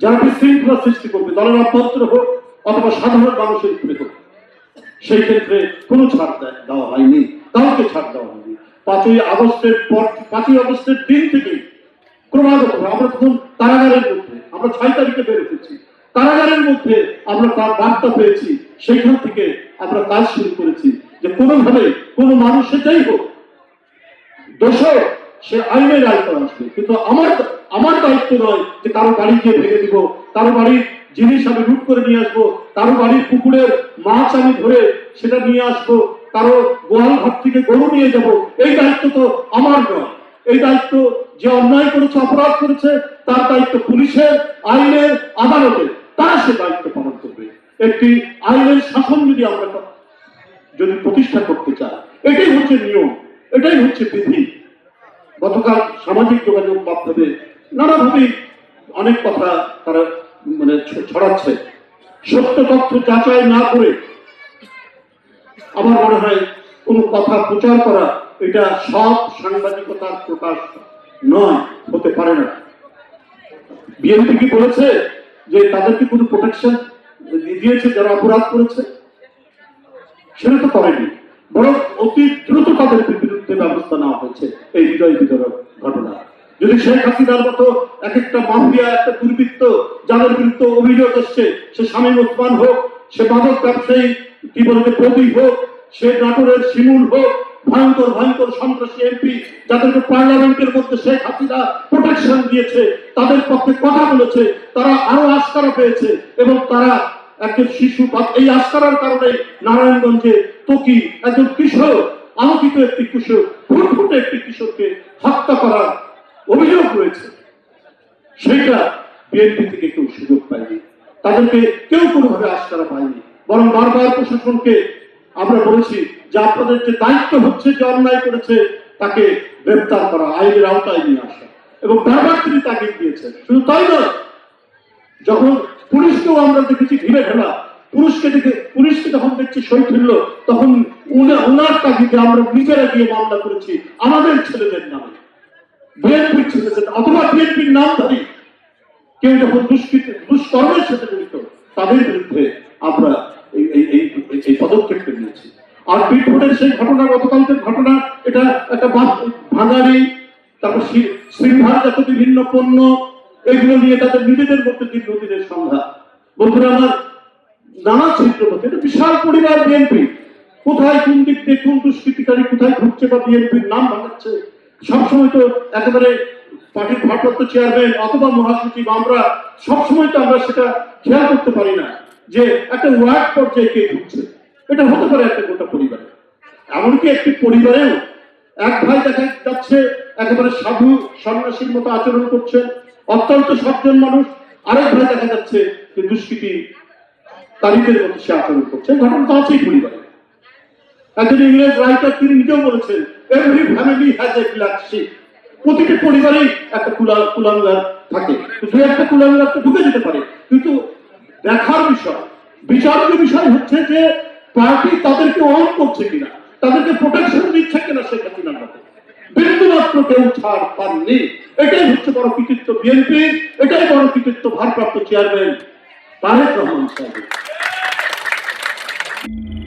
যারা বিশৃঙ্খলা সৃষ্টি করবে, দলের অভ্যন্তরে হোক অথবা সাধারণ মানুষের উপরে হোক, সেই ক্ষেত্রে কোনো ছাড় দেওয়া হয়নি। কাউকে ছাড় দেওয়া হয়নি। পাঁচই আগস্টের পর পাঁচই আগস্টের দিন থেকেই ক্রমাগত আমরা তখন কারাগারের মধ্যে আমরা ছয় তারিখে বের হয়েছি। কারাগারের মধ্যে আমরা তার বার্তা পেয়েছি। সেইখান থেকে আমরা কাজ শুরু করেছি যে কোনোভাবে কোনো মানুষ সেটাই হোক, দোষর সে আইনের আয়তায় আসবে কিন্তু আমার আমার দায়িত্ব নয় যে কারও বাড়ি গিয়ে ভেঙে দিব, কারও বাড়ির জিনিস আমি লুট করে নিয়ে আসব, কারও বাড়ির পুকুরের মাছ আমি ধরে সেটা নিয়ে আসব, কারও গোয়াল ঘর থেকে গরু নিয়ে যাব, এই দায়িত্ব তো আমার নয়। এই দায়িত্ব যে অন্যায় করেছে, অপরাধ করেছে, তার দায়িত্ব পুলিশের, আইনের আদালতের। তারা সে দায়িত্ব পালন করবে। একটি আইনের শাসন যদি আমরা যদি প্রতিষ্ঠা করতে চায় এটাই হচ্ছে নিয়ম, এটাই হচ্ছে বিধি। গতকাল সামাজিক যোগাযোগ মাধ্যমে নানাভাবেই অনেক কথা তারা মানে ছড়াচ্ছে। সত্য তথ্য যাচাই না করে আমার মনে হয় কোনো কথা প্রচার করা এটা সব সাংবাদিকতার প্রকাশ নয়, হতে পারে না। বিএনপি কি বলেছে যে তাদেরকে কোনো প্রোটেকশন দিয়েছে, যারা অপরাধ করেছে? সেটা তো করেনি। বরং অতি দ্রুত তাদের বিরুদ্ধে ব্যবস্থা নেওয়া হয়েছে। এই হৃদয় বিতরক ঘটনা। যদি শেখ হাসিনার মতো এক একটা মাফিয়া, একটা দুর্বৃত্ত, যাদের বিরুদ্ধে অভিযোগ এসছে, সে স্বামী ওসমান হোক, সে মাদক ব্যবসায়ী, কি বলতে প্রদীপ হোক, সে নাটোরের শিমুল হোক, ভয়ঙ্কর ভয়ঙ্কর সন্ত্রাসী এমপি, যাদেরকে পার্লামেন্টের মধ্যে শেখ হাসিনা প্রোটেকশন দিয়েছে, তাদের পক্ষে কথা বলেছে, তারা আরও আস্কারা পেয়েছে, এবং তারা একজন শিশু এই আস্কারার কারণে নারায়ণগঞ্জে তকি একজন কিশোর আলোকিত একটি কিশোর ফুটফুটে একটি কিশোরকে হত্যা করার অভিযোগ রয়েছে। সেইটা বিএনপি থেকে কেউ সুযোগ পায়নি। তাদেরকে কেউ কোনোভাবে আস্কারা পায়নি। বরং বারবার প্রশাসনকে আমরা বলেছি, যে আপনাদের যে দায়িত্ব হচ্ছে, যে অন্যায় করেছে, তাকে গ্রেপ্তার করা, আইনের আওতায় নিয়ে আসা। এবং বারবার তিনি তাকে দিয়েছেন। শুধু তাই নয়, যখন পুলিশকেও আমরা দেখেছি ঘিরে ফেলা পুলিশকে দেখে পুলিশকে যখন দেখছি শহীদ হইল, তখন উনার তাগিদে আমরা নিজেরা গিয়ে মামলা করেছি, আমাদের ছেলেদের নামে। বিএনপির ছেলেদের অথবা বিএনপির নামধারী। কেউ যখন দুষ্কৃত দুষ্কর্মের সাথে জড়িত, তাদের বিরুদ্ধে আমরা এই পদক্ষেপটা নিয়েছি। আর বিটফোর্ডের সেই ঘটনা, গতকালকের ঘটনা, এটা একটা ভাঙাড়ি তারপর সি- সিলভার জাত বিভিন্ন পণ্য, এগুলো নিয়ে তাদের নিজেদের মধ্যে দীর্ঘদিনের সংঘাত। বন্ধুরা, আমার নানা চিত্র মধ্যে এটা বিশাল পরিবার বিএনপি। কোথায় কোন দিক দিয়ে কোন দুষ্কৃতিকারী কোথায় ঘুরছে বা বিএনপির নাম ভাঙাচ্ছে সবসময় তো একেবারে পার্টির ভারপ্রাপ্ত চেয়ারম্যান অথবা মহাসচিব, আমরা সবসময় তো আমরা সেটা খেয়াল করতে পারি না যে একটা ওয়ার্ড পর্যায়ে কে ঢুকছে এটা হতে পারে একটা গোটা পরিবারে। এমনকি একটি পরিবারেও এক ভাই দেখা যাচ্ছে, একেবারে সাধু সন্ন্যাসীর মতো আচরণ করছে, অত্যন্ত সজ্জন মানুষ। আরেক ভাই দেখা যাচ্ছে যে দুষ্কৃতি তারিখের মতো সে আচরণ করছে। ঘটনা তো আছেই পরিবারে একজন ইংরেজ রাইটার তিনি নিজেও বলেছেন every family has a black প্রতিটি পরিবারেই একটা কুলা কুলাঙ্গার থাকে। দু একটা কুলাঙ্গার তো ঢুকে যেতে পারে। কিন্তু দেখার বিষয় বিচার্য বিষয় হচ্ছে যে পার্টি তাদেরকে অন করছে কিনা, তাদেরকে প্রোটেকশন দিচ্ছে কিনা শেখ হাসিনার মতো বিন্দু মাত্র কেউ ছাড় পাননি। এটাই হচ্ছে বড় কৃতিত্ব বিএনপি এটাই বড় কৃতিত্ব ভারপ্রাপ্ত চেয়ারম্যান তারেক রহমান সাহেব you